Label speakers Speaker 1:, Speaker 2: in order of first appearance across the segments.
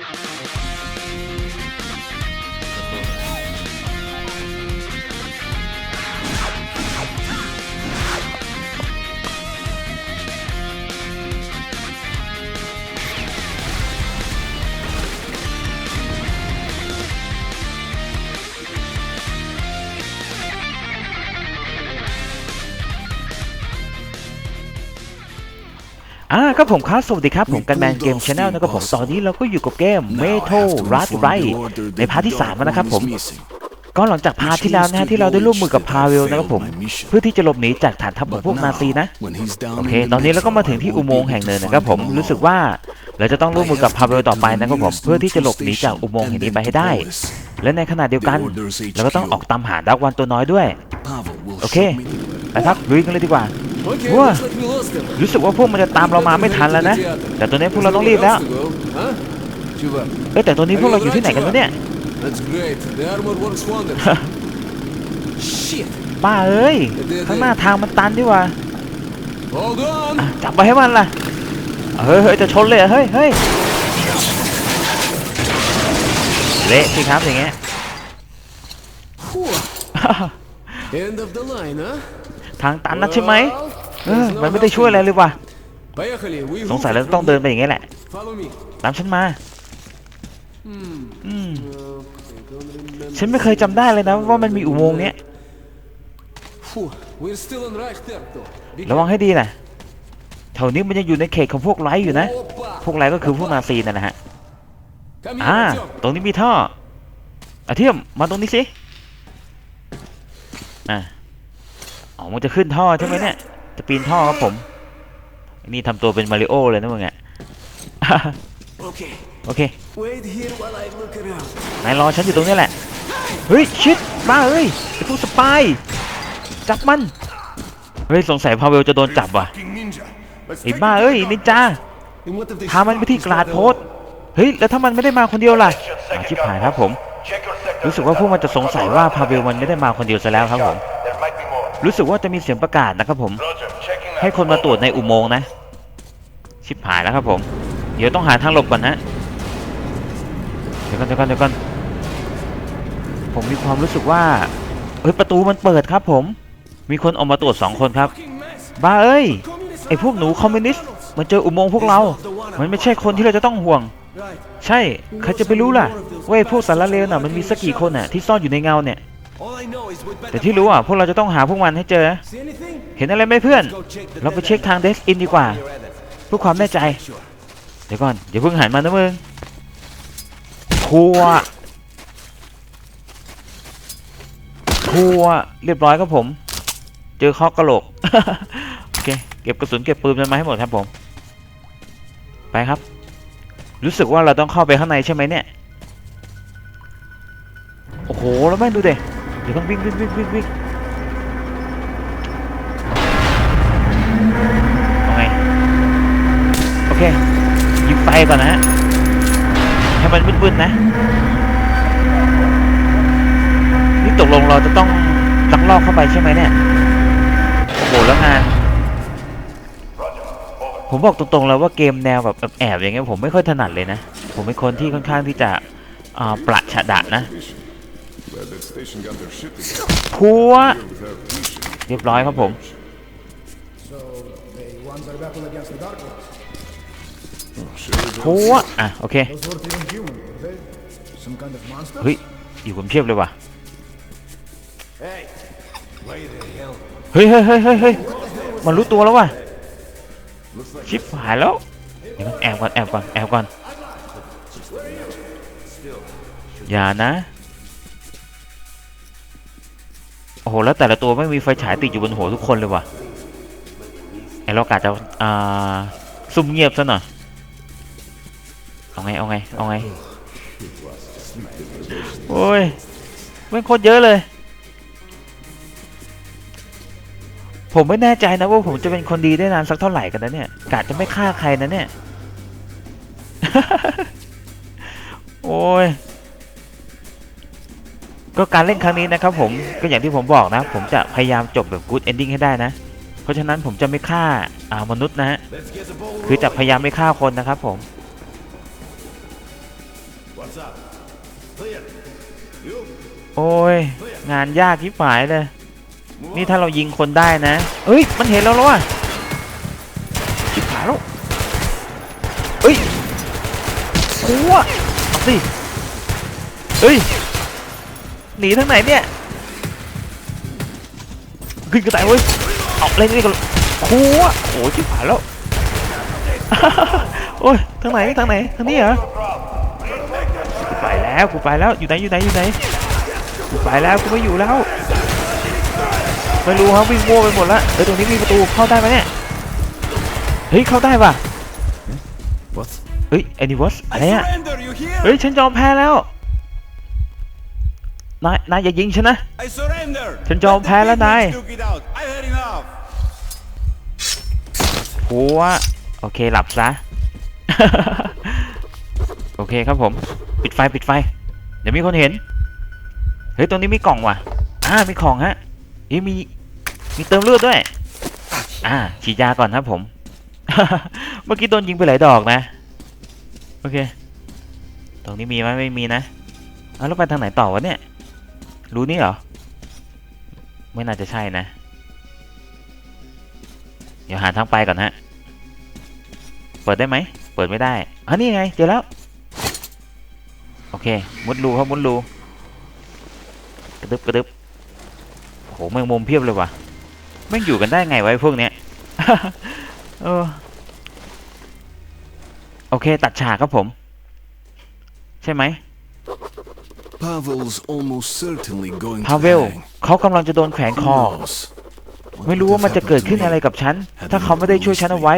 Speaker 1: Thank you. อ่าครับผมครับสวัสดีครับ ผมกันแมนเกมชาแนลนะครับผมตอนนี้เราก็อยู่กับเกม Metal Rat Right ในพาร์ทที่3แล้วนะครับผมก็หลังจากพาร์ทที่แล้วนะฮะที่เราได้ร่วมมือกับพาเวลนะครับผมเพื่อที่จะหลบหนีจากฐานทัพของพวกนาซีนะโอเค ตอนนี้เราก็มาถึงที่อุโมงค์แห่งหนึ่งนะครับผมรู้สึกว่าเราจะต้องร่วมมือกับพาเวลต่อไปนะครับผมเพื่อที่จะหลบหนีจากอุโมงค์แห่งนี้ไปให้ได้ และในขณะเดียวกันเราก็ต้องออกตามหาดักวันตัวน้อยด้วยโอเคไปครับลุยกันเลยดีกว่า
Speaker 2: ว้า
Speaker 1: รู้สึกว่าพวกมันจะตามเรามาไม่ทันแล้วนะ แต่ตอนนี้พวกเราต้องรีบแล้วเอ้แต่ตอนนี้พวกเราอยู่ที่ไหนกันวะเนี่ยป้าเอ้ยข้างหน้าทางมันตันดีว่าจับไปให้มันล่ะเฮ้ยจะชนเลยเฮ้ยเฮ้ยเละสิครับอย่างเงี้ย ทางตันนะใช่ไหมเออมันไม่ได้ช่วยอะไรเลยว่ะสงสัยเราต้องเดินไปอย่างงี้แหละ ตามฉันมาอืมฉันไม่เคยจำได้เลยนะว่ามันมีอุโมงค์เนี้ยระวังให้ดีนะแถวนี้มันยังอยู่ในเขตของพวกไรอยู่นะ พวกไรก็คือพวกนาซีนั่นะฮะอ่าตรงนี้มีท่ออาเทียมมาตรงนี้สิอ่า อ๋อมันจะขึ้นท่อใช่ไหมเนี่ย จะปีนท่อครับผม นี่ทำตัวเป็นมาริโอเลยนะมึงอะ
Speaker 2: Okay.
Speaker 1: โอเค
Speaker 2: Wait here while I look around.
Speaker 1: นายรอฉันอยู่ตรงนี้แหละ เฮ้ย ชิดมาเอ้ยไอ้พวกสปาย จับมัน เฮ้ย สงสัยพาเวลจะโดนจับว่ะไอ้บ้าเอ้ยนินจาพามันไปที่กลาดโพสเฮ้ย แล้วถ้ามันไม่ได้มาคนเดียวล่ะอาชิบหายครับผม รู้สึกว่าพวกมันจะสงสัยว่าพาเวลมันไม่ได้มาคนเดียวซะแล้วครับผม รู้สึกว่าจะมีเสียงประกาศนะครับผม ให้คนมาตรวจในอุโมงค์นะ ชิบหายแล้วครับผม เดี๋ยวต้องหาทางหลบก่อนนะเดี๋ยวก่อนเดี๋ยวก่อนเดี๋ยวก่อนผมมีความรู้สึกว่าเฮ้ยประตูมันเปิดครับผม มีคนออกมาตรวจสองคนครับ
Speaker 2: fucking mess?
Speaker 1: บ้าเอ้ย
Speaker 2: Communists
Speaker 1: ไอพวกหนูคอมมิวนิสต์มันเจออุโมงค์พวกเรา มันไม่ใช่คนที่เราจะต้องห่วง
Speaker 2: Right.
Speaker 1: ใช่ใครจะไปรู้ล่ะว่าไอ้พวกสารเลวน่ะมันมีสักกี่คนน่ะที่ซ่อนอยู่ในเงาเนี่ย
Speaker 2: All I know is we'd better
Speaker 1: แต่ที่รู้อะพวกเราจะต้องหาพวกมันให้เจอ
Speaker 2: See anything?
Speaker 1: เห็นอะไรไหมเพื่อน
Speaker 2: Go check the
Speaker 1: เราไป
Speaker 2: dead
Speaker 1: เช็ค
Speaker 2: end.
Speaker 1: ทางเดสอินดีกว่า
Speaker 2: You're at it.
Speaker 1: เพื่อความแน่ใจ
Speaker 2: Sure.
Speaker 1: เดี๋ยวก่อนอย่าเพิ่งหันมานะมึงทัวร์ทัวร์เรียบร้อยครับผม เจอข้อกระโหลกโอเคเก็บกระสุนเก็บปืนมันมาให้หมดครับผม ไปครับ รู้สึกว่าเราต้องเข้าไปข้างในใช่ไหมเนี่ย โอ้โห แล้วแม่งดูเด็เดี๋ยวต้องวิ่งวิ่งวิ่งวิ่งวิ่งเอาไงโอเคยิงไฟก่อนนะฮะให้มันมืดๆนะ นี่ตกลงเราจะต้องลักลอบเข้าไปใช่ไหมเนี่ยโอ้โหแล้วงานผมบอกตรงๆเลยว่าเกมแนวแบบแอบๆอย่างเงี้ยผมไม่ค่อยถนัดเลยนะ ผมเป็นคนที่ค่อนข้างที่จะประฉะดะนะ พัวเรียบร้อยครับผม พัวอะ โอเค เฮ้ย อยู่ผนเพียบเลยว่ะ เฮ้ยเฮ้ยเฮ้ยเฮ้ยมันรู้ตัวแล้วว่ะ ชิปหายแล้วเดี๋ยวแอบก่อนแอบก่อนแอบก่อน อย่านะ อ้โห แล้วแต่ละตัวไม่มีไฟฉายติดอยู่บนหัวทุกคนเลยว่ะไอเรากะจะอ่าซุ่มเงียบซะหน่อยเอาไง เอาไง เอาไง โอ้ยไม่งโคตรเยอะเลย ผมไม่แน่ใจนะว่าผมจะเป็นคนดีได้นานสักเท่าไหร่กันนะเนี่ยกะจะไม่ฆ่าใครนะเนี่ย โอ้ย ก็การเล่นครั้งนี้นะครับผมก็อย่างที่ผมบอกนะ ผมจะพยายามจบแบบ good ending ให้ได้นะ เพราะฉะนั้นผมจะไม่ฆ่าอ่ามนุษย์นะฮะคือจะพยายามไม่ฆ่าคนนะครับผมโอ้ยงานยากที่หายเลยนี่ถ้าเรายิงคนได้นะเอ้ยมันเห็นเราแล้วอะชิบหายแล้วเอ้ยโอ้วเอาสิเอ้ย หนีทางไหนเนี่ยขึ้นกระต่ายเว้ยเอาเล่นนี่กันคูอะโอ้ยชิบหายแล้วโอ้ยทางไหนทางไหนทางนี้เหรอกูไปแล้วกูไปแล้วอยู่ไหนอยู่ไหนอยู่ไหนกูไปแล้วกูไม่อยู่แล้วไม่รู้ครับวิ่งโว่ไปหมดล้วเออตรงนี้มีประตูเข้าได้ไหมเนี่ยเฮ้ยเข้าได้ป่ะเฮ้ยแอนิวอสอะไรอะเฮ้ยฉันยอมแพ้แล้ว นายนายอย่ายิงฉันนะ
Speaker 2: I surrender.
Speaker 1: ฉันยอมแพ้แล้วนาย
Speaker 2: Took it out. I had enough.
Speaker 1: หัวโอเคหลับซะ โอเคครับผม ปิดไฟปิดไฟ เดี๋ยวมีคนเห็น เฮ้ยตรงนี้มีกล่องว่ะ อ่ามีของฮะเฮ้ยมีมีเติมเลือดด้วย อ่าฉีดยาก่อนครับผม เมื่อกี้โดนยิงไปหลายดอกนะ โอเค ตรงนี้มีไหมไม่มีนะเอาแล้วไปทางไหนต่อวะเนี่ย รู้นี่เหรอ ไม่น่าจะใช่นะ เดี๋ยวหาทางไปก่อนฮะ เปิดได้ไหม เปิดไม่ได้อะนี่ไง เจอแล้ว โอเค มุดรูครับมุดรู กระดึบกระดึบโหแมงมุมเพียบเลยว่ะแม่งอยู่กันได้ไงไอ้พวกเนี้ยเออโอเค ตัดฉากครับผม ใช่ไหม
Speaker 2: Pavel's almost certainly going
Speaker 1: พาเวลเขากำลังจะโดนแขวนคอไม่รู้ว่ามันจะเกิดขึ้นอะไรกับฉัน ถ้าเขาไม่ได้ช่วยฉันเอาไว้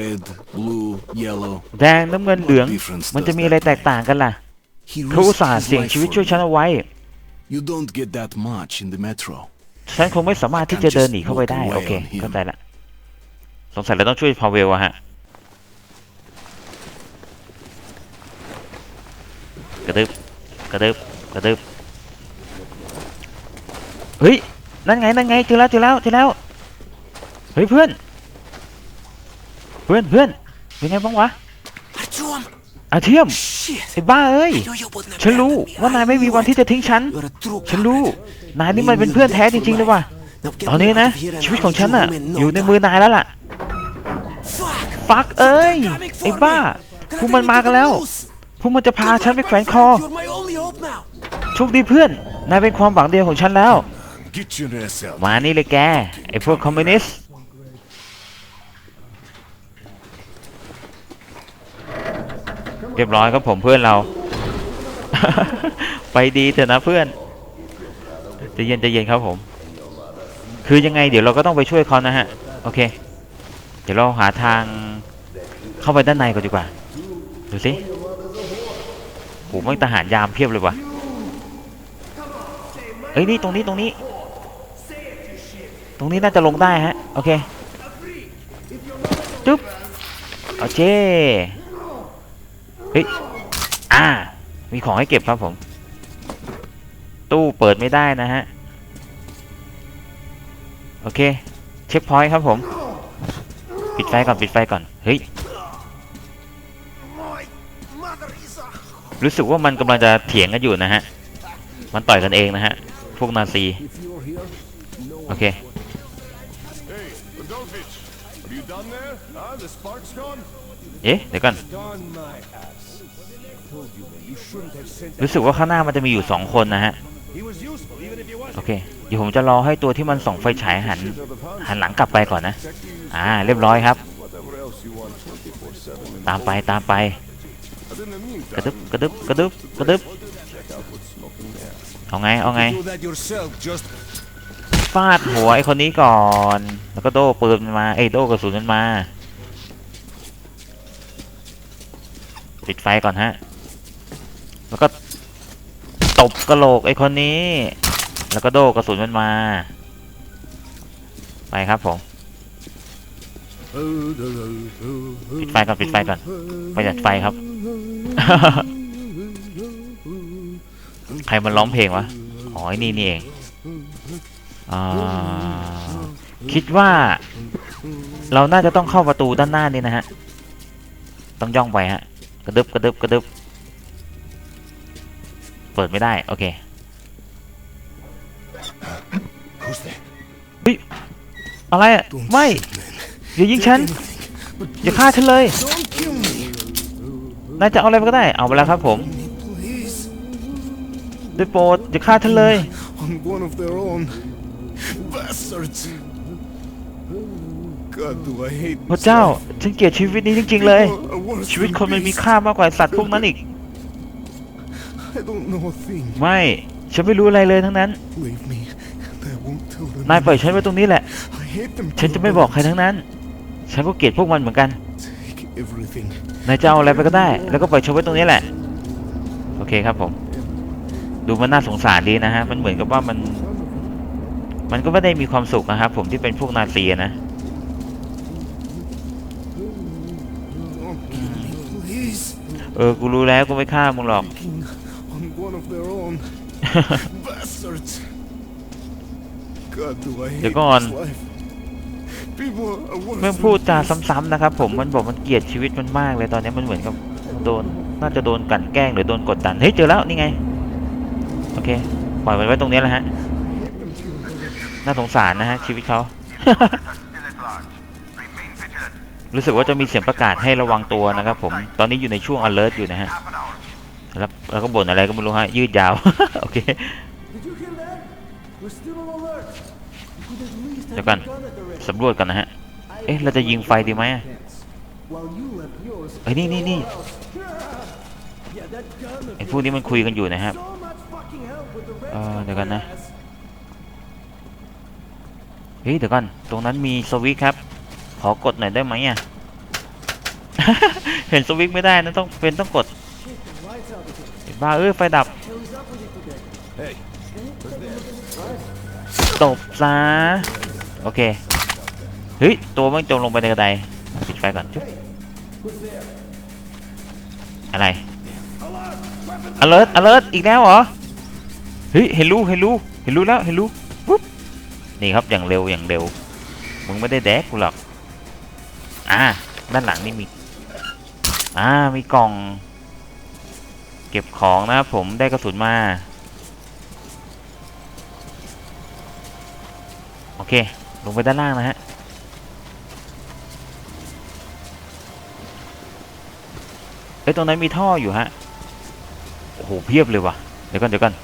Speaker 2: Red, blue, yellow.
Speaker 1: แดงน้ำเงินเหลือง มันจะมีอะไรแตกต่างกันล่ะ
Speaker 2: He
Speaker 1: เขาอุตส่าห์
Speaker 2: risked his
Speaker 1: เสี่ยง
Speaker 2: life
Speaker 1: ชีวิต
Speaker 2: for
Speaker 1: ช่วยฉัน
Speaker 2: me.
Speaker 1: เอาไว้
Speaker 2: You don't get that much in the metro.
Speaker 1: ฉันคงไม่สามารถที่จะเดินหนีเข้าไปได้ โอเค เข้าใจละ สงสัยเราต้องช่วยพาเวลอะฮะกระดึบ กระดึบกระดึบเฮ้ยนั่นไงนั่นไงเจอแล้วเจอแล้วเจอแล้วเฮ้ยเพื่อน เพื่อนเพื่อนเป็นไงบ้างวะอาเทียมไอ้บ้าเอ้ยฉันรู้ว่านายไม่มีวันที่จะทิ้งฉันฉันรู้นายนี่มันเป็นเพื่อนแท้จริงๆเลยว่ะตอนนี้นะ ชีวิตของฉันอะอยู่ในมือนายแล้วล่ะฟักเอ้ยไอ้บ้าพวกมันมากันแล้ว พวกมันจะพาฉันไปแขวนคอ
Speaker 3: You're my only hope now!
Speaker 1: โชคดีเพื่อน นายเป็นความหวังเดียวของฉันแล้ว
Speaker 4: Get your ass out.
Speaker 1: มานี่เลยแก ไอ้พวกคอมมิวนิสต์ เรียบร้อยครับผมเพื่อนเรา ไปดีเถอะนะเพื่อนใจะเย็นใจะเย็นครับผม คือยังไงเดี๋ยวเราก็ต้องไปช่วยเขานะฮะ โอเค เดี๋ยวเราหาทางเข้าไปด้านในก่อนดีกว่า ดูสิโหมันทหารยามเพียบเลยว่ะเอ้ยนี่ตรงนี้ตรงนี้ ตรงนี้น่าจะลงได้ฮะ โอเคจุ๊บโอเคเฮ้ยอ่า มีของให้เก็บครับผม ตู้เปิดไม่ได้นะฮะ โอเค เช็คพอยต์ครับผม ปิดไฟก่อน ปิดไฟก่อน เฮ้ย รู้สึกว่ามันกำลังจะเถียงกันอยู่นะฮะ มันต่อยกันเองนะฮะ พวกนาซี โอเค เอ๊ะ เดี๋ยวก่อน รู้สึกว่าข้างหน้ามันจะมีอยู่สองคนนะฮะ โอเค เดี๋ยวผมจะรอให้ตัวที่มันส่องไฟฉายหัน หันหลังกลับไปก่อนนะ อ่า เรียบร้อยครับ ตามไปตามไป กระดึบกระดึบกระดึบกระดึบเอาไงเอาไงฟาดหัวไอ้คนนี้ก่อน แล้วก็โดปืนมันมาเอ้โดกระสุนมันมาปิดไฟก่อนฮะ แล้วก็ตบกระโหลกไอ้คนนี้ แล้วก็โดกระสุนมันมา ไปครับผมปิดไฟก่อนปิดไฟก่อนประหยัดไฟครับ ใครมันร้องเพลงวะ อ๋อนี่นี่เองอ่าคิดว่า เราน่าจะต้องเข้าประตูด้านหน้านี่นะฮะ ต้องย่องไปฮะ กระดึบกระดึบกระดึบ เปิดไม่ได้ โอเคเฮ้ยอะไรอะ ไม่ อย่ายิงฉัน อย่าฆ่าฉันเลย นายจะเอาอะไรก็ได้ เอาไปแล้วครับผม
Speaker 5: please.
Speaker 1: ได้โปรดอย่าฆ่าฉันเลย
Speaker 4: On one of their own. Bastards! God, do I hate
Speaker 1: พระเจ้า ฉันเกลียดชีวิตนี้จริง ๆ เลย
Speaker 4: people are worse
Speaker 1: ชีวิต
Speaker 4: than
Speaker 1: คนมันมี
Speaker 4: beasts.
Speaker 1: ค่ามากกว่าสัตว์พวกนั้นอีก
Speaker 4: I don't know a thing.
Speaker 1: ไม่ ฉันไม่รู้อะไรเลยทั้งนั้น
Speaker 4: Leave me. I won't tell them.
Speaker 1: นายปล่อยฉันไว้ตรงนี้แหละ
Speaker 4: I hate them.
Speaker 1: ฉันจะไม่บอกใครทั้งนั้น ฉันก็เกลียดพวกมันเหมือนกัน
Speaker 4: Take everything.
Speaker 1: นายจะเอาอะไรไปก็ได้ แล้วก็ปล่อยฉันไว้ตรงนี้แหละ โอเคครับผม ดูมันน่าสงสารดีนะฮะ มันเหมือนกับว่ามัน มันก็ไม่ได้มีความสุขนะครับผมที่เป็นพวกนาซีอะนะ
Speaker 4: Don't kill me, please.
Speaker 1: เออ กูรู้แล้วกูไม่ฆ่ามึงหรอก
Speaker 4: King on one of their own. Bastards. God, do I hate
Speaker 1: They're gone.
Speaker 4: this life. People are worse
Speaker 1: แม่ง
Speaker 4: than
Speaker 1: พูดจาซ้ำๆนะครับ ผมมันบอกมันเกลียดชีวิตมันมากเลยตอนนี้มันเหมือนกับโดนน่าจะโดนกลั่นแกล้งหรือโดนกดดันเฮ้ยเจอแล้วนี่ไงโอเคปล่อยมันไว้ตรงนี้แหละฮะน่าสงสารนะฮะชีวิตเขารู้สึกว่าจะมีเสียงประกาศให้ระวังตัวนะครับ ผมตอนนี้อยู่ในช่วง alert อยู่นะฮะแล้วแล้วก็บ่นอะไรก็ไม่รู้ฮะยืดยาวโอเคเดี๋ยวกัน
Speaker 5: your gun at the ready.
Speaker 1: สำรวจกันนะฮะ เอ๊ะ เราจะยิงไฟดีไหมอะ
Speaker 5: While you left yours.
Speaker 1: เฮ้ยนี่นี่นี่
Speaker 5: Yeah, that gun of
Speaker 1: ไอ้พวกนี้มันคุยกันอยู่นะครับ
Speaker 5: so much fucking help with the red
Speaker 1: เออ
Speaker 5: stuff
Speaker 1: เดี๋ยวกันนะ
Speaker 5: ass.
Speaker 1: เฮ้ยเดี๋ยวก่อนตรงนั้นมีสวิตช์ครับ ขอกดหน่อยได้ไหมอะ เห็นสวิตช์ไม่ได้นะต้องเป็นต้องกด
Speaker 5: Shit, the lights out of here.
Speaker 1: เห็นบ้าเอ้ยไฟดับ
Speaker 5: Hell is up with you today?
Speaker 4: Hey,
Speaker 5: Right.
Speaker 1: ตบซะโอเค เฮ้ย ตัวมันจมลงไปในกระไดปิดไฟก่อน อะไร alert alert อีกแล้วเหรอ เฮ้ย เห็นรูเห็นรูเห็นรูแล้ว เห็นรูปุ๊บ นี่ครับ อย่างเร็ว อย่างเร็ว มึงไม่ได้แดกกูหรอก อ่า ด้านหลังนี่มี อ่า มีกล่อง เก็บของนะครับผม ได้กระสุนมา โอเค ลงไปด้านล่างนะฮะ เอ้ย ตรงนั้นมีท่ออยู่ฮะ โอ้โห เพียบเลยว่ะ เดี๋ยวก่อนเดี๋ยวก่อน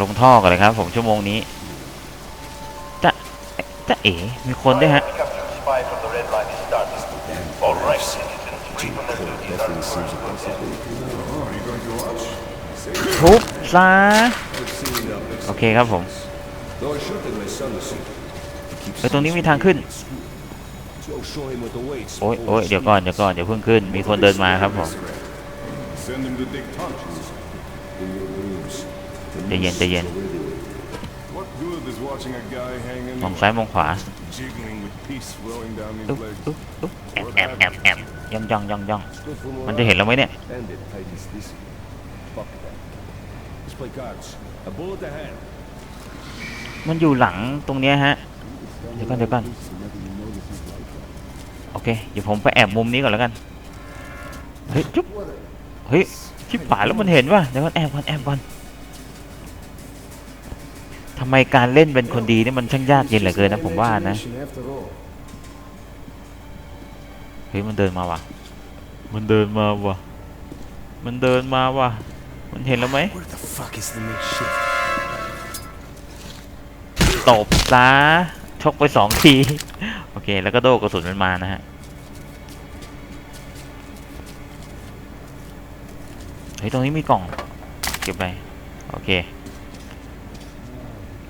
Speaker 1: ลงท่อก่อนเลยครับ ผมชั่วโมงนี้จะจะเอ๋มีคนด้วยฮะ ทุบซะโอเคครับผม
Speaker 4: though I should have my son to see.
Speaker 1: เอ้ยตรงนี้มีทางขึ้น โอ้ยโอ้ยเดี๋ยวก่อนเดี๋ยวก่อนเดี๋ยวเพิ่งขึ้น มีคนเดินมาครับผม
Speaker 4: Send him to dig trenches. In your dreams.
Speaker 1: ใจเย็นใจเย็น
Speaker 4: What good is watching a guy hang in
Speaker 1: มองซ้ายมองขวา
Speaker 4: jiggling with peace flowing down his
Speaker 1: อุ๊บ
Speaker 4: legs?
Speaker 1: อุ๊บอุ๊บแอบแอบแอบแอบย่องย่องย่องย่องมันจะเห็นเราไหมเนี่ย
Speaker 4: End it, Titus. This. Fuck that. Let's play cards. A bullet ahead.
Speaker 1: มันอยู่หลังตรงเนี้ยฮะ เดี๋ยวก่อนเดี๋ยวก่อน โอเคเดี๋ยวผมไปแอบมุมนี้ก่อนแล้วกันเฮ้ยจุ๊บเฮ้ยชิบหายแล้วมันเห็นว่ะเดี๋ยวก่อนแอบก่อนแอบก่อนทำไมการเล่นเป็นคนดีนี่มันช่างยากเย็นเหลือเกินนะผมว่านะ
Speaker 5: After all.
Speaker 1: เฮ้ยมันเดินมาว่ะ มันเดินมาว่ะ มันเดินมาว่ะ มันเห็นแล้วไหม
Speaker 3: Where the fuck is the next shift?
Speaker 1: ตบซะชกไปสองทีโอ เค แล้วก็โดดกระสุนมันมานะฮะ เฮ้ย ตรงนี้มีกล่อง เก็บไป โอเค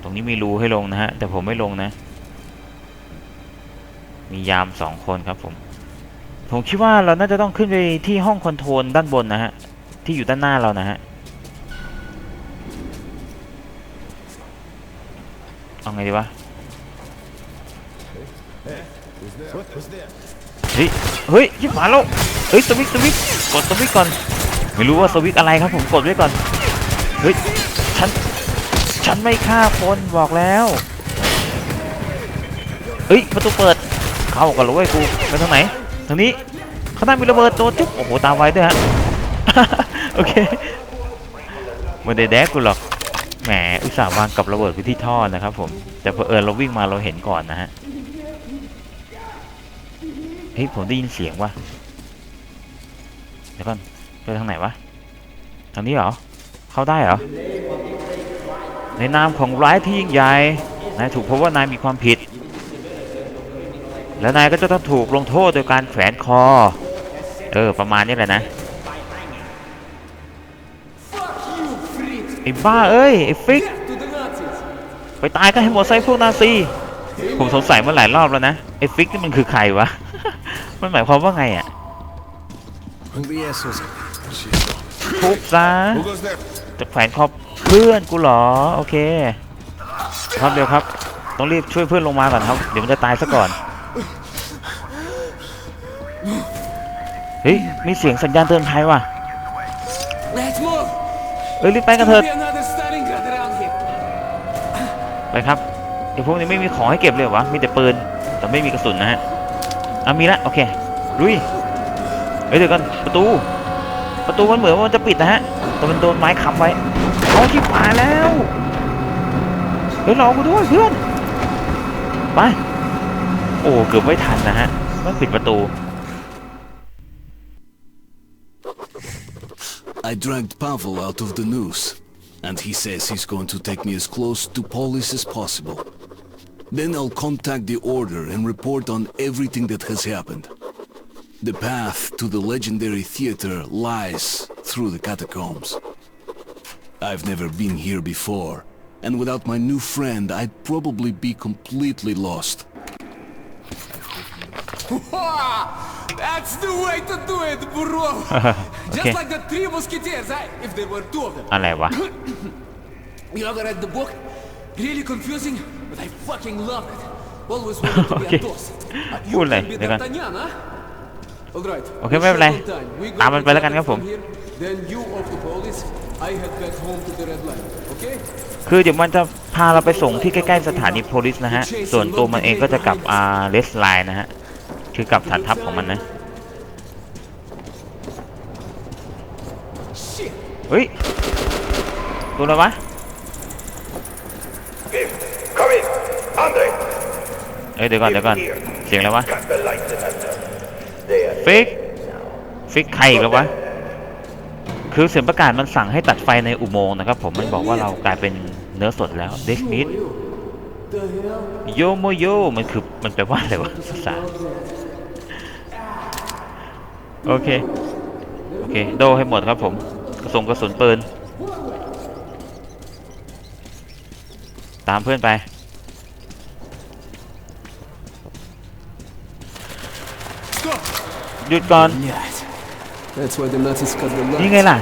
Speaker 1: ตรงนี้มีรูให้ลงนะฮะ แต่ผมไม่ลงนะ มียามสองคนครับผม ผมคิดว่าเราน่าจะต้องขึ้นไปที่ห้องคอนโทรลด้านบนนะฮะ ที่อยู่ด้านหน้าเรานะฮะ เอาไงดีวะ เฮ้ยเฮ้ยยิบมาแล้วเฮ้ยสวิตสวิตกดสวิตก่อน ไม่รู้ว่าสวิตอะไรครับผมกดไว้ก่อนเฮ้ยฉันฉันไม่ฆ่าคนบอกแล้วเฮ้ยประตูเปิดเข้ากันเลยกูไปทางไหนทางนี้ข้างหน้ามีระเบิดโดนจุ๊บโอ้โหตามไวด้วยฮะโอเคไมันได้แดกกูหรอกแหมอุตส่าห์วางกับระเบิดไว้ที่ท่อนะครับผมแต่พอเผอิญเราวิ่งมาเราเห็นก่อนนะฮะ เฮ้ยผมได้ยินเสียงว่ะเดี๋ยวก่อนไปทางไหนวะทางนี้เหรอเข้าได้เหรอในนามของร้ายที่ยิ่งใหญ่นายถูกพบว่านายมีความผิด แล้วนายก็จะต้องถูกลงโทษโดยการแขวนคอ เออ ประมาณนี้แหละนะไอ้บ้าเอ้ยไอ้ฟิก ไปตายกันให้หมดไซพวกนาซี ผมสงสัยมาหลายรอบแล้วนะไอ้ฟิกนี่มันคือใครวะ มันหมายความว่าไงอะ
Speaker 3: Hungry assholes.
Speaker 1: ทุบซะ
Speaker 4: Who goes there?
Speaker 1: จะแขวนคอเพื่อนกูเหรอ โอเค ครับเร็วครับ ต้องรีบช่วยเพื่อนลงมาก่อนครับ เดี๋ยวมันจะตายซะก่อน เฮ้ย มีเสียงสัญญาณเตือนภัยว่ะ
Speaker 2: Let's move!
Speaker 1: เอ้ยรีบไปกันเถ
Speaker 2: There'll
Speaker 1: อะ
Speaker 2: be another Stalingrad around here.
Speaker 1: ไปครับ ไอพวกนี้ไม่มีของให้เก็บเลยเหรอวะ มีแต่ปืน แต่ไม่มีกระสุนนะฮะอะมีละโอเคลุยเฮ้ยเดี๋ยวกันประตู ประตูมันเหมือนว่ามันจะปิดนะฮะ แต่มันโดนไม้ค้ำไว้เอาที่ผาแล้วเฮ้ยรอกูด้วยเพื่อน ไป โอ้เกือบไม่ทันนะฮะมันปิดประตู
Speaker 6: I dragged Pavel out of the noose, and he says he's going to take me as close to police as possible. Then I'll contact the Order and report on everything that has happened. The path to the legendary theater lies through the catacombs. I've never been here before, and without my new friend, I'd probably be completely lost.
Speaker 2: That's the way to do it, bro!
Speaker 1: Okay.
Speaker 2: Just like the three musketeers, eh? If there were two of them.
Speaker 1: อะไรวะ
Speaker 2: You ever read the book? Really confusing, but I fucking love it. Always wanted to be
Speaker 1: Okay.
Speaker 2: a boss. Uh, you
Speaker 1: พูดเลย
Speaker 2: can be
Speaker 1: เดี๋ยวกัน
Speaker 2: D'Artagnan, huh? All right.
Speaker 1: โอเคไม่เป็นไร
Speaker 2: Short on time. We go
Speaker 1: ตามมัน
Speaker 2: to
Speaker 1: ไปแล้วกันครับผม
Speaker 2: from here, Then you off the police. I head back home to the red line. Okay?
Speaker 1: คือเดี๋ยวมันจะพาเราไปส่งที่ใกล้ๆสถานีโพลิสนะฮะ ส่วนตัวมันเองก็จะกลับอ่าเลสไลน์นะฮะ คือกลับฐานทัพของมันนะ
Speaker 2: Shit.
Speaker 1: เฮ้ย ตัวอะไรวะ
Speaker 7: Come in. Andre,
Speaker 1: เอ้ยเดี๋ยวก่อนเดี๋ยวก่อนเสียงอะไรวะ
Speaker 7: cut the lights in under. There.
Speaker 1: ฟิกฟิกใครอีกแล้ววะคือเสียงประกาศมันสั่งให้ตัดไฟในอุโมงค์นะครับผมมันบอกว่าเรากลายเป็นเนื้อสดแล้วเดสมิด
Speaker 5: The hell?
Speaker 1: โยโมโยมันคือมันแปลว่าอะไรวะภาษาโอเคโอเคโดให้หมดครับผมกระสุนกระสุนปืนตามเพื่อนไป
Speaker 2: Stop!
Speaker 1: หยุดก่อน
Speaker 2: That's why the Nazis cut the lights.
Speaker 1: นี่ไงล่ะ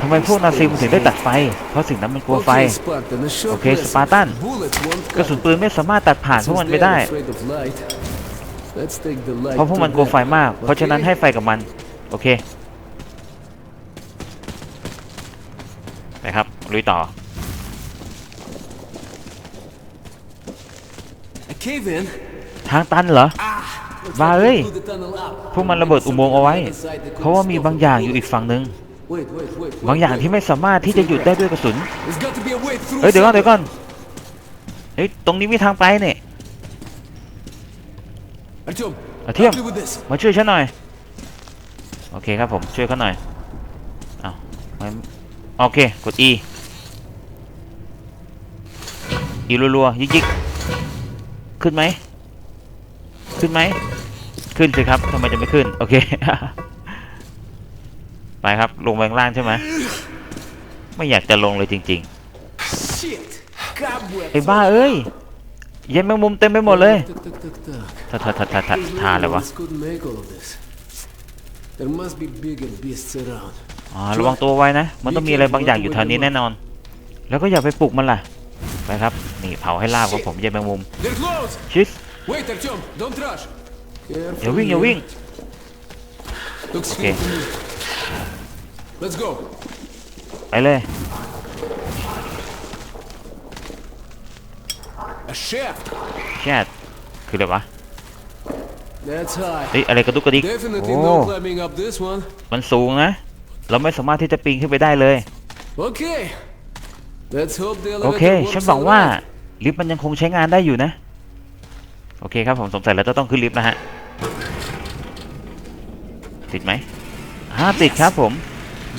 Speaker 1: ทำไมพวกนาซีมันถึงได้ตัดไฟ เพราะสิ่งนั้นมันกลัวไฟ
Speaker 2: Okay, Spartan, a short
Speaker 1: Okay,
Speaker 2: lesson.
Speaker 1: Spartan.
Speaker 2: Bullets won't
Speaker 1: กระสุน
Speaker 2: cut.
Speaker 1: ปืนไม่สามารถตัดผ่านพวก
Speaker 2: Since
Speaker 1: มันไป
Speaker 2: they
Speaker 1: ได้
Speaker 2: are afraid of light, let's take the light
Speaker 1: เพราะพวก
Speaker 2: to
Speaker 1: มันกลัว
Speaker 2: them.
Speaker 1: ไฟมาก เพราะฉะนั้น
Speaker 2: Okay?
Speaker 1: ให้ไฟกับมัน โอเคไปครับ ลุยต่อ
Speaker 2: A cave in.
Speaker 1: ทางตันเหรอ
Speaker 2: Looks
Speaker 1: Ba
Speaker 2: like
Speaker 1: ơi.
Speaker 2: they blew the tunnel up.
Speaker 1: พวกมันระเบิดอุโมงค์เอาไว้ เพราะว่ามีบางอย่างอยู่อีกฝั่งหนึ่งบางอย่างที่ไม่สามารถที่จะหยุดได้ด้วยกระสุน เฮ้ยเดี๋ยวก่อนเดี๋ยวก่อน เฮ้ยตรงนี้มีทางไปเนี่ย
Speaker 2: Artyom,
Speaker 1: Artyom.
Speaker 2: help me with this.
Speaker 1: มาช่วยฉันหน่อย โอเคครับผมช่วยเขาหน่อย เอาไม่โอเคกด E E รัวๆยิกๆ ขึ้นไหม ขึ้นไหม ขึ้นสิครับทำไมจะไม่ขึ้น โอเค ไปครับ ลงไปข้างล่างใช่ไหม ไม่อยากจะลงเลยจริง
Speaker 2: Shit. Cobweb.
Speaker 1: ๆไอ้บ้าเอ้ย เย็นแมงมุมเต็มไปหมดเลย
Speaker 2: Tuck, tuck, tuck, tuck.
Speaker 1: ทาทาทาทาทา
Speaker 2: These
Speaker 1: ทาอะไรวะ
Speaker 2: Romans couldn't make all of this. There must be bigger beasts around.
Speaker 1: อ๋อระวังตัวไว้นะ มันต้องมีอะไรบางอย่างอยู่แถวนี้แน่นอน แล้วก็อย่าไปปลุกมันล่ะ ไปครับ นี่เผาให้ลาบครับผมเย็นแมงมุม
Speaker 2: They're close.
Speaker 1: ชิส
Speaker 2: Wait, Artyom, don't rush.
Speaker 1: อย่าวิ่งอย่าวิ่ง
Speaker 2: Looks
Speaker 1: Okay.
Speaker 2: okay. to me. Let's go.
Speaker 1: ไปเลย
Speaker 2: A shaft.
Speaker 1: แชทคืออะไรวะ
Speaker 2: That's high.
Speaker 1: เฮ้ยอะไรกระดุกกระดิก
Speaker 2: Definitely
Speaker 1: โอ้
Speaker 2: no climbing up this one.
Speaker 1: มันสูงนะ เราไม่สามารถที่จะปีนขึ้นไปได้เลย
Speaker 2: Okay. Let's hope the
Speaker 1: โอเค
Speaker 2: elevator
Speaker 1: ฉัน
Speaker 2: works
Speaker 1: หวังว่า
Speaker 2: alright.
Speaker 1: ลิฟต์มันยังคงใช้งานได้อยู่นะ โอเคครับผมสงสัยเราจะต้องขึ้นลิฟต์นะฮะ ติดไหมอ่าติดครับผม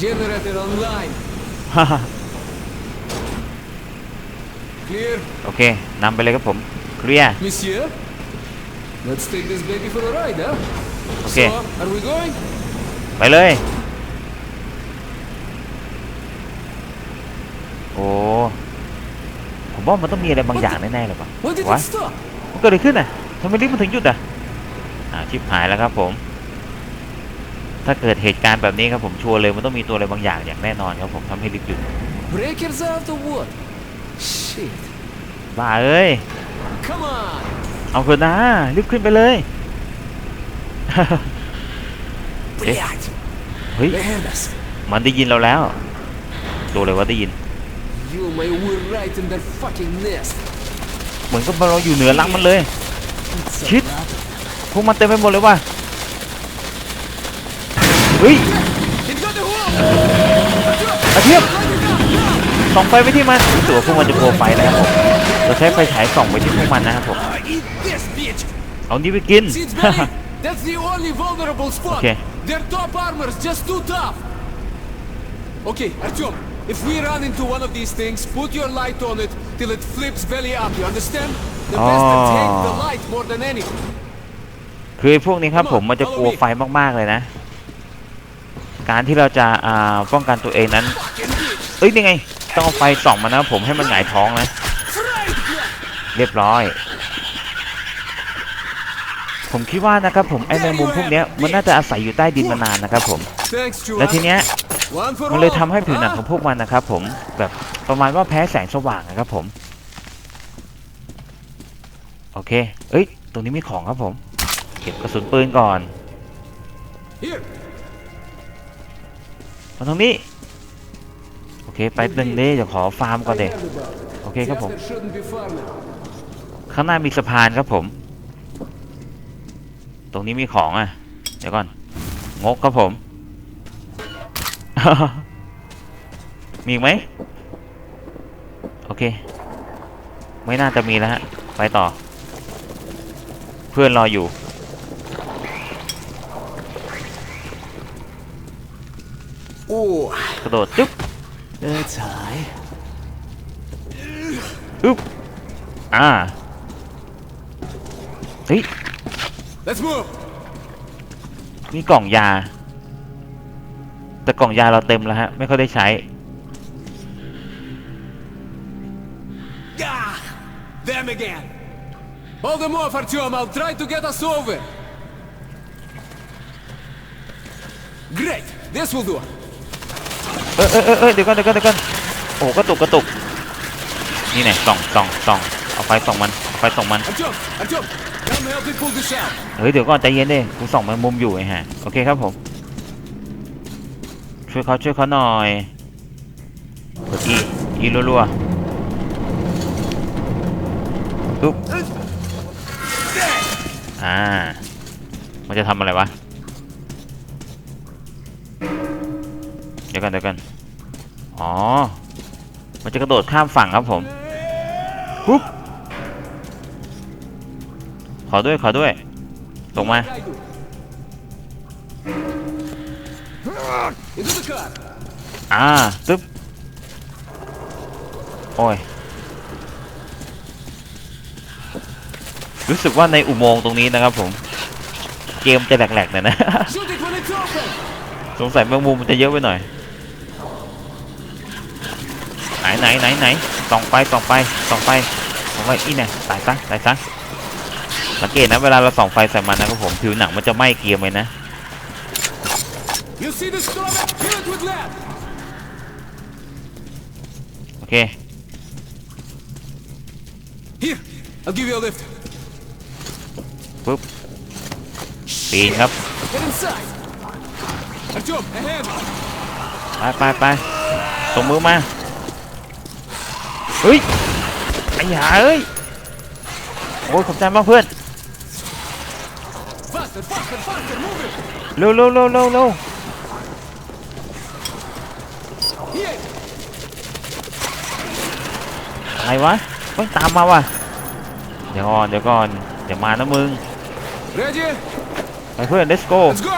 Speaker 2: Generator online.
Speaker 1: ฮ่าฮ่า
Speaker 2: Clear,
Speaker 1: โอเคนำไปเลยครับผมเคลียร์
Speaker 2: monsieur. Let's take this baby for a ride, huh?
Speaker 1: Okay.
Speaker 2: So, are we going?
Speaker 1: ไปเลย โอ้ ผมว่ามันต้องมีอะไรบางอย่างแน่ๆเลยป่ะ
Speaker 2: When did
Speaker 1: วะ
Speaker 2: it stop?
Speaker 1: เกิดอะไรขึ้นอะทำไมลิฟต์มันถึงหยุดอะอ่าชิบหายแล้วครับผม ถ้าเกิดเหตุการณ์แบบนี้ครับผมชัวร์เลยมันต้องมีตัวอะไรบางอย่างอย่างแน่นอนครับผมทำให้ลิฟต์หยุด
Speaker 2: Breakers of the wood shit
Speaker 1: บ้าเอ้ย
Speaker 2: Come on
Speaker 1: เอาเถอะนะรีบขึ้นไปเลยเฮ้ย มันได้ยินเราแล้วตัวเลยว่าได้ยิน เหมือนกับเราอยู่เหนือรังมันเลย ชิดพวกมันเต็มไปหมดเลยว่ะเฮ้ย
Speaker 2: It got the wall.
Speaker 1: อาเทียบส่องไฟไปที่มันรู้สึกว่าพวกมันจะกลัวไฟนะครับผมเราใช้ไฟฉายส่องไปที่พวกมันนะครับผม
Speaker 2: Eat this, bitch.
Speaker 1: เอานี้ไปกิน
Speaker 2: See, it's Benny. That's the only vulnerable spot.
Speaker 1: Okay.
Speaker 2: Their top armor's just too tough. Okay, Artyom, if we run into one of these things, put your light on it till it flips belly up, you understand? The bastards hate the
Speaker 1: Oh.
Speaker 2: light more than anything.
Speaker 1: คือไอ้พวกนี้ครับผมมันจะกลัวไฟมากๆเลยนะ การที่เราจะอ่าป้องกันตัวเองนั้น
Speaker 2: Fucking bitch.
Speaker 1: เอ้ยนี่ไง ต้องเอาไฟส่องมันนะครับผมให้มันหงายท้องนะ
Speaker 2: Fried, yeah.
Speaker 1: เรียบร้อย ผมคิดว่านะครับผมไอ้แมงมุมพวกเนี้ยมันน่าจะอาศัยอยู่ใต้ดินมานานนะครับผม
Speaker 2: Thanks,
Speaker 1: และ
Speaker 2: Chua.
Speaker 1: ทีเนี้ย
Speaker 2: One for
Speaker 1: มันเลย
Speaker 2: all,
Speaker 1: ทำให้ผิวหนัง
Speaker 2: huh?
Speaker 1: ของพวกมันนะครับผมแบบประมาณว่าแพ้แสงสว่างนะครับผมโอเคเอ้ยตรงนี้มีของครับผม เก็บกระสุนปืนก่อน
Speaker 2: Here.
Speaker 1: มาตรงนี้โอเคไปหนึ่งเด้เดี๋ยวขอฟาร์มก่อนเด็โอเคครับผม
Speaker 2: Theater shouldn't be far now.
Speaker 1: ข้างหน้ามีสะพานครับผม ตรงนี้มีของอะ เดี๋ยวก่อน งกครับผม มีอีกไหม โอเค ไม่น่าจะมีแล้วฮะ ไปต่อ เพื่อนรออยู่
Speaker 3: Oh,
Speaker 1: กระโดดจุ๊บ
Speaker 3: that's high.
Speaker 1: อึ๊บอ่า เฮ้ย
Speaker 2: Let's move.
Speaker 1: มีกล่องยา แต่กล่องยาเราเต็มแล้วฮะ ไม่ค่อยได้ใช้
Speaker 2: Ah, them again. Hold them off, Artyom. I'll try to get us over. Great. This will do.
Speaker 1: เออเออเออเออเดี๋ยวก่อนเดี๋ยวก่อนเดี๋ยวก่อนโอ้โหกระตุกกระตุก นี่ไงส่องส่องส่องเอาไฟส่องมันเอาไฟส่องมัน
Speaker 2: Artyom, Artyom, come help me pull this out.
Speaker 1: เฮ้ยเดี๋ยวก่อนใจเย็นดิกูส่องมันมุมอยู่ไอ้ฮะโอเคครับผม ช่วยเขาช่วยเขาหน่อยอีอีรัวๆปุ๊บอ่า มันจะทำอะไรวะ เดี๋ยวกันเดี๋ยวกัน อ๋อ มันจะกระโดดข้ามฝั่งครับผมปุ๊บขอด้วยขอด้วยตรงมา อ่าตึ๊บ โอ้ย รู้สึกว่าในอุโมงค์ตรงนี้นะครับผม เกมจะแหลกๆหน่อยนะ
Speaker 2: Shoot it when it's open.
Speaker 1: สงสัยแมงมุมมันจะเยอะไปหน่อย ไหนไหนไหนไหนส่องไปส่องไปส่องไปส่องไปอีเนี่ยตายซะตายซะสังเกตนะเวลาเราส่องไฟใส่มันนะครับผมผิวหนังมันจะไหม้เกรียมเลยนะ
Speaker 2: You see this storm? Fill it with lead.
Speaker 1: โอเค
Speaker 2: Here, I'll give you a lift.
Speaker 1: ปุ๊บปีนครับ
Speaker 2: Get inside. Artyom, a hand.
Speaker 1: ไปไปไปส่งมือมาเฮ้ยไอ้หาเอ้ยโอ้ยขอบใจมากเพื่อน
Speaker 2: Faster, faster, faster, move it.
Speaker 1: เร็วเร็วเร็วเร็วเร็ว อะไรวะต้องตามมาว่ะเดี๋ยวก่อนเดี๋ยวก่อนเดี๋ยวมานะมึง
Speaker 2: Ready?
Speaker 1: ไปเพื่อน let's go
Speaker 2: Let's go!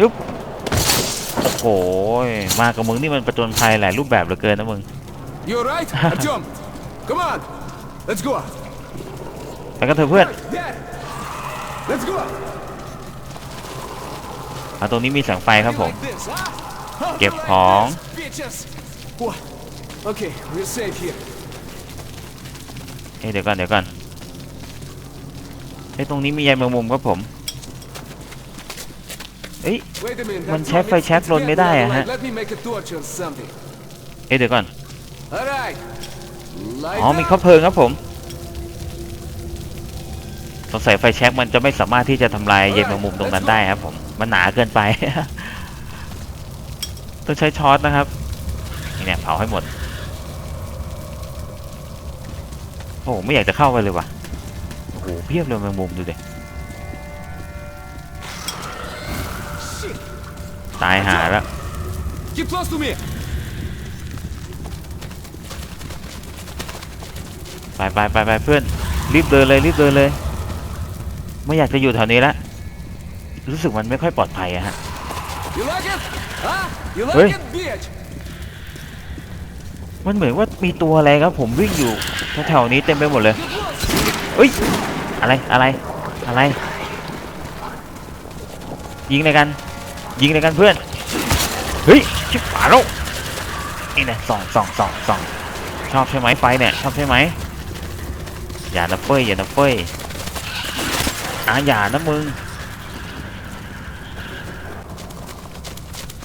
Speaker 1: ยุบโอ้โหมากับมึงนี่มันประจนภัยหลายรูปแบบเหลือเกินนะมึง
Speaker 2: You alright? Artyom! Come on! Let's go!
Speaker 1: ไปกันเถอะเพื่อน
Speaker 2: There! Let's go!
Speaker 1: อะตรงนี้มีแสงไฟครับผม
Speaker 2: Like this, huh? How
Speaker 1: เก็บ
Speaker 2: do I
Speaker 1: ของ
Speaker 2: dance, bitches? Wha- Okay, we're safe here.
Speaker 1: เอ้ยเดี๋ยวก่อนเดี๋ยวก่อนเอ้ยตรงนี้มีใยแมงมุมครับผมเอ้ย
Speaker 2: Wait a minute.
Speaker 1: มัน
Speaker 2: Artyom,
Speaker 1: ใช้ไฟ
Speaker 2: it's-
Speaker 1: แช็ก
Speaker 2: it's
Speaker 1: ลนไม่
Speaker 2: getting
Speaker 1: ได้อะ
Speaker 2: light.
Speaker 1: ฮะ
Speaker 2: Let me make a torch or something.
Speaker 1: เอ้ยเดี๋ยวก่อน
Speaker 2: Alright. Light
Speaker 1: อ๋อมี
Speaker 2: up.
Speaker 1: ข้าวเพลิงครับผมสงสัยไฟแช็กมันจะไม่สามารถที่จะทำลายใยแมงมุมตรงนั้นได้ครับผม มันหนาเกินไป ต้องใช้ช้อนนะครับนี่เนี่ยเผาให้หมด โอ้โหไม่อยากจะเข้าไปเลยว่ะโอ้โหเพียบเลยแมงมุมดูดิตายหาแล้ว
Speaker 2: Keep close to me.
Speaker 1: ไปไปไปไปเพื่อนรีบเดินเลยรีบเดินเลย ไม่อยากจะอยู่แถวนี้แล้วรู้สึกมันไม่ค่อยปลอดภัยอะฮะ
Speaker 2: You like it? Huh? You
Speaker 1: Hey.
Speaker 2: like it, bitch?
Speaker 1: มันเหมือนว่ามีตัวอะไรครับผมวิ่งอยู่แถวๆนี้เต็มไปหมดเลยเอ้ยอะไรอะไรอะไร ยิงเลยกัน ยิงเลยกันเพื่อน เฮ้ยชิบหายแล้วนี่นะส่องส่องส่องส่องชอบใช่ไหมไฟเนี่ยชอบใช่ไหมอย่านะเฟ้ยอย่านะเฟ้ยอะอย่านะมึง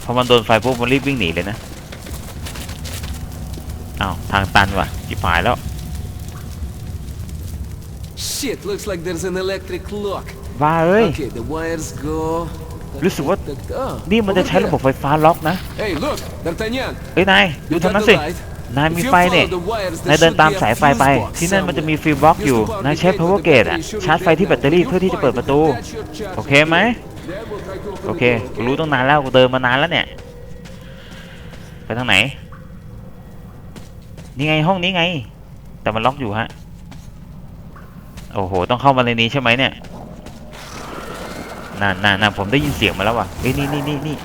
Speaker 1: พอมันโดนไฟปุ๊บมันรีบวิ่งหนีเลยนะ อ้าวทางตันว่ะจิบหายแล้ว
Speaker 2: Shit, looks like there's an electric lock.
Speaker 1: บ้าเอ้ย
Speaker 2: Okay, the wires go.
Speaker 1: รู้สึกว่า
Speaker 2: Oh,
Speaker 1: นี่มันจะใช้
Speaker 2: over
Speaker 1: ระบบ
Speaker 2: there.
Speaker 1: ไฟฟ้าล็อกนะ
Speaker 2: Hey, look, D'Artagnan.
Speaker 1: เอ้ยนายดู
Speaker 2: You
Speaker 1: ทาง
Speaker 2: got
Speaker 1: นั้น
Speaker 2: the
Speaker 1: สิ
Speaker 2: light.
Speaker 1: นายมี
Speaker 2: If you
Speaker 1: ไฟเนี่ย
Speaker 2: follow the wires, there
Speaker 1: นายเดิน
Speaker 2: should
Speaker 1: ตาม
Speaker 2: be a
Speaker 1: สายไฟ
Speaker 2: fuse
Speaker 1: ไป
Speaker 2: box
Speaker 1: ที่นั่นมันจะมี
Speaker 2: somewhere.
Speaker 1: ฟิวบ็อก
Speaker 2: Use
Speaker 1: อยู่
Speaker 2: the power
Speaker 1: นายใช้
Speaker 2: gate
Speaker 1: power
Speaker 2: to the
Speaker 1: gate
Speaker 2: battery
Speaker 1: อะ
Speaker 2: should
Speaker 1: ชาร์จ
Speaker 2: be
Speaker 1: ไฟที่แบตเตอรี่
Speaker 2: there.
Speaker 1: เพื่อที่จะเปิดประตู
Speaker 2: That's your charge
Speaker 1: โอเคไหม
Speaker 2: Then we'll try to open
Speaker 1: โอ
Speaker 2: the
Speaker 1: เค
Speaker 2: door,
Speaker 1: กูรู้ตั้งนานแล้ว กูเดินมานานแล้วเนี่ย ไปทางไหน นี่ไงห้องนี้ไง แต่มันล็อกอยู่ฮะ โอ้โห ต้องเข้ามาในนี้ใช่ไหมเนี่ยน่าน่าน่าผมได้ยินเสียงมาแล้วว่ะเอ้ยนี่นี่นี่นี่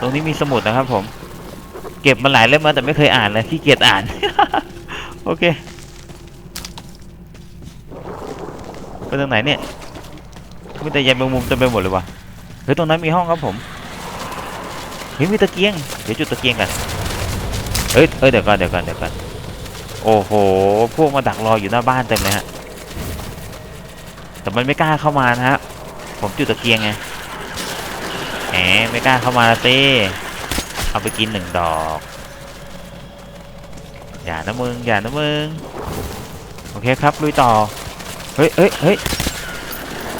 Speaker 1: ตรงนี้มีสมุดนะครับผม เก็บมาหลายเล่มแล้วแต่ไม่เคยอ่านเลยขี้เกียจอ่าน โอเคไปทางไหนเนี่ยมีแต่ใยแมงมุมเต็มไปหมดเลยว่ะ เฮ้ยตรงนั้นมีห้องครับผม เฮ้ยมีตะเกียง เดี๋ยวจุดตะเกียงกัน เฮ้ยเอ้ยเดี๋ยวก่อนเดี๋ยวก่อนเดี๋ยวก่อน โอ้โห พวกมาดักรออยู่หน้าบ้านเต็มเลยฮะ แต่มันไม่กล้าเข้ามานะฮะ ผมจุดตะเกียงไง แหมไม่กล้าเข้ามาละสิเอาไปกินหนึ่งดอก อย่านะมึง อย่านะมึง โอเคครับ ลุยต่อ เฮ้ยเฮ้ยเฮ้ย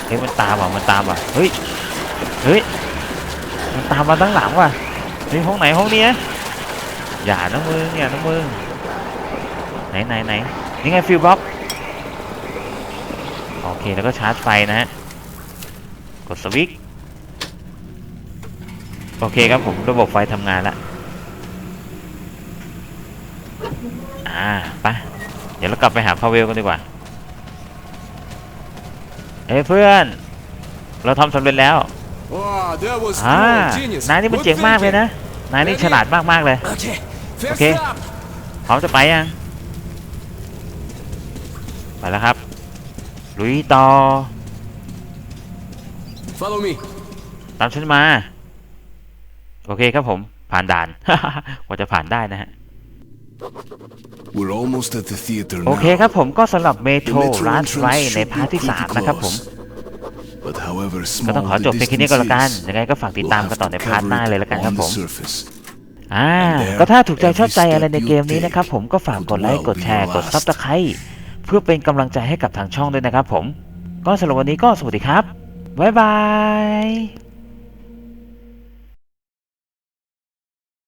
Speaker 1: เฮ้ยมันตามว่ะ มันตามว่ะ เฮ้ย เฮ้ย มันตามมาตั้งหลังว่ะเฮ้ยห้องไหนห้องนี้อย่านะมึง อย่านะมึง ไหนไหนไหนนี่ไงฟิวบ็อกโอเคแล้วก็ชาร์จไฟนะฮะกดสวิตช์โอเคครับผมระบบไฟทำงานแล้วอ่าไปเดี๋ยวเรากลับไปหาพาเวลกันดีกว่าเฮ้ยเพื่อน เราทำสำเร็จแล้วอ่านายนี่มันเจ๋งมากเลยนะนายนี่ฉลาดมากๆเลย
Speaker 2: Okay, first
Speaker 1: Okay.
Speaker 2: up.
Speaker 1: พร้อมจะไปยัง ไปแล้วครับ ลุยต่อ
Speaker 2: Follow me.
Speaker 1: ตามฉันมา โอเคครับผม ผ่านด่าน กว่าจะผ่านได้นะฮะ
Speaker 6: We're almost at the theater
Speaker 1: โอ
Speaker 6: now.
Speaker 1: เคครับผมก็สำหรับเมโทร
Speaker 6: The metro
Speaker 1: ร้าน
Speaker 6: entrance
Speaker 1: ไรใน
Speaker 6: should
Speaker 1: พาร์ท
Speaker 6: be
Speaker 1: ที่
Speaker 6: pretty
Speaker 1: 3 นะครับผม
Speaker 6: close. But however
Speaker 1: ก็ต้อง
Speaker 6: small
Speaker 1: ขอจ
Speaker 6: the
Speaker 1: บเพียงแค่นี้ก็แล้วกัน
Speaker 6: distance
Speaker 1: ยังไงก็ฝากติด
Speaker 6: is,
Speaker 1: ตาม
Speaker 6: we'll
Speaker 1: กัน
Speaker 6: have
Speaker 1: ต่อใน
Speaker 6: to
Speaker 1: พาร์ท
Speaker 6: cover
Speaker 1: หน้า
Speaker 6: it
Speaker 1: เลยแล้วกันครับ
Speaker 6: on
Speaker 1: ผ
Speaker 6: the
Speaker 1: ม
Speaker 6: surface.
Speaker 1: อ่า
Speaker 6: And there,
Speaker 1: ก็ถ้าถูกใจชอบใจอะไร
Speaker 6: every
Speaker 1: ใน
Speaker 6: step
Speaker 1: เกมนี้
Speaker 6: you
Speaker 1: นะครับผมก็ฝากกดไลค์
Speaker 6: could
Speaker 1: กดแชร์
Speaker 6: well
Speaker 1: ก
Speaker 6: be
Speaker 1: ด
Speaker 6: your
Speaker 1: ซับสไครต์ เพื่อเป็นกำลังใจให้กับทางช่องด้วยนะครับผม ก็สำหรับวันนี้ก็สวัสดีครับ บ๊ายบาย